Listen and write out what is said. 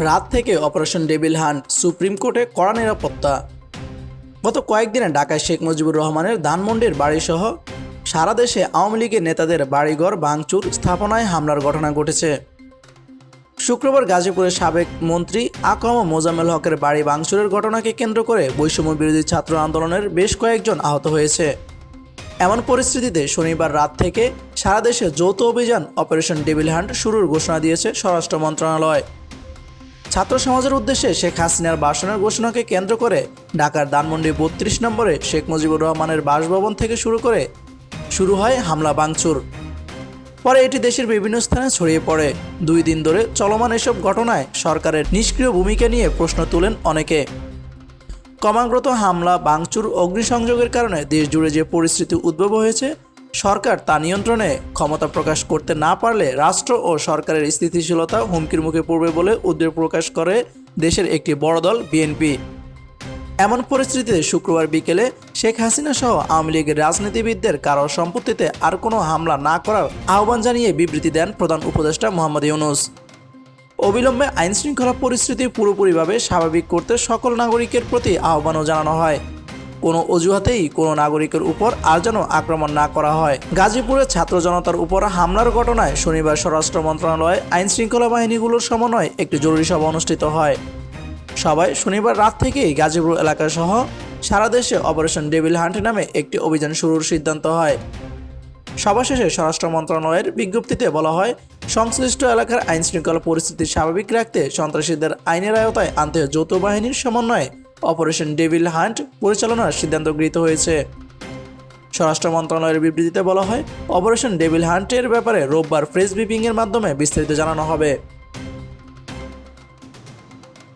রাত থেকে operation devil hunt supreme কোর্টে কড়া নিরাপত্তা। গত কয়েকদিনে ঢাকায় শেখ মুজিবুর রহমানের ধানমন্ডির বাড়িসহ সারা দেশে আওয়ামী লীগের নেতাদের বাড়িঘর ভাঙচুর স্থাপনায় হামলার ঘটনা ঘটেছে। শুক্রবার গাজীপুরের সাবেক মন্ত্রী আকম মোজামেল হকের বাড়ি ভাঙচুরের ঘটনাকে কেন্দ্র করে বৈষম্য বিরোধী ছাত্র আন্দোলনের বেশ কয়েকজন আহত হয়েছে। এমন পরিস্থিতিতে শনিবার রাত থেকে সারা দেশে যৌথ অভিযান অপারেশন ডেভিল হান্ট শুরুর ঘোষণা দিয়েছে স্বরাষ্ট্র মন্ত্রণালয়। ছাত্র সমাজের উদ্দেশ্যে শেখ হাসিনার বাসনের ঘোষণাকে কেন্দ্র করে ঢাকার ধানমন্ডি বত্রিশ নম্বরে শেখ মুজিবুর রহমানের বাসভবন থেকে শুরু করে শুরু হয় হামলা ভাঙচুর। পরে এটি দেশের বিভিন্ন স্থানে ছড়িয়ে পড়ে। দুই দিন ধরে চলমান এসব ঘটনায় সরকারের নিষ্ক্রিয় ভূমিকা নিয়ে প্রশ্ন তোলেন অনেকে। ক্রমাগত হামলা, ভাঙচুর, অগ্নিসংযোগের কারণে দেশ জুড়ে যে পরিস্থিতি উদ্ভব হয়েছে সরকার তা নিয়ন্ত্রণে ক্ষমতা প্রকাশ করতে না পারলে রাষ্ট্র ও সরকারের স্থিতিশীলতা হুমকির মুখে পড়বে বলে উদ্বেগ প্রকাশ করে দেশের একটি বড় দল বিএনপি। এমন পরিস্থিতিতে শুক্রবার বিকেলে শেখ হাসিনা সহ আওয়ামী লীগের রাজনীতিবিদদের কারও সম্পত্তিতে আর কোনো হামলা না করার আহ্বান জানিয়ে বিবৃতি দেন প্রধান উপদেষ্টা মোহাম্মদ ইউনুস। অবিলম্বে আইন শৃঙ্খলা পরিস্থিতি পুরোপুরিভাবে স্বাভাবিক করতে সকল নাগরিকের প্রতি আহ্বানও জানানো হয়। কোনো অজুহাতেই কোনো নাগরিকের উপর আর যেন আক্রমণ না করা হয়। গাজীপুরে ছাত্র জনতার উপর হামলার ঘটনায় শনিবার স্বরাষ্ট্র মন্ত্রণালয়ে আইন শৃঙ্খলা বাহিনীগুলোর সমন্বয়ে একটি জরুরি সভা অনুষ্ঠিত হয়। সবাই শনিবার রাত থেকেই গাজীপুর এলাকা সহ সারা দেশে অপারেশন ডেভিল হান্ট নামে একটি অভিযান শুরুর সিদ্ধান্ত হয়। সভা শেষে স্বরাষ্ট্র মন্ত্রণালয়ের বিজ্ঞপ্তিতে বলা হয়, সংশ্লিষ্ট এলাকার আইন শৃঙ্খলা পরিস্থিতি স্বাভাবিক রাখতে সন্ত্রাসীদের আইনের আয়তায় আনতে যৌথ বাহিনীর সমন্বয়ে অপারেশন ডেভিল হান্ট পরিচালনার সিদ্ধান্ত গৃহীত হয়েছে। স্বরাষ্ট্র মন্ত্রণালয়ের বিবৃতিতে বলা হয়, অপারেশন ডেভিল হান্টের ব্যাপারে রোববার ফ্রেস ব্রিফিংয়ের মাধ্যমে বিস্তারিত জানানো হবে।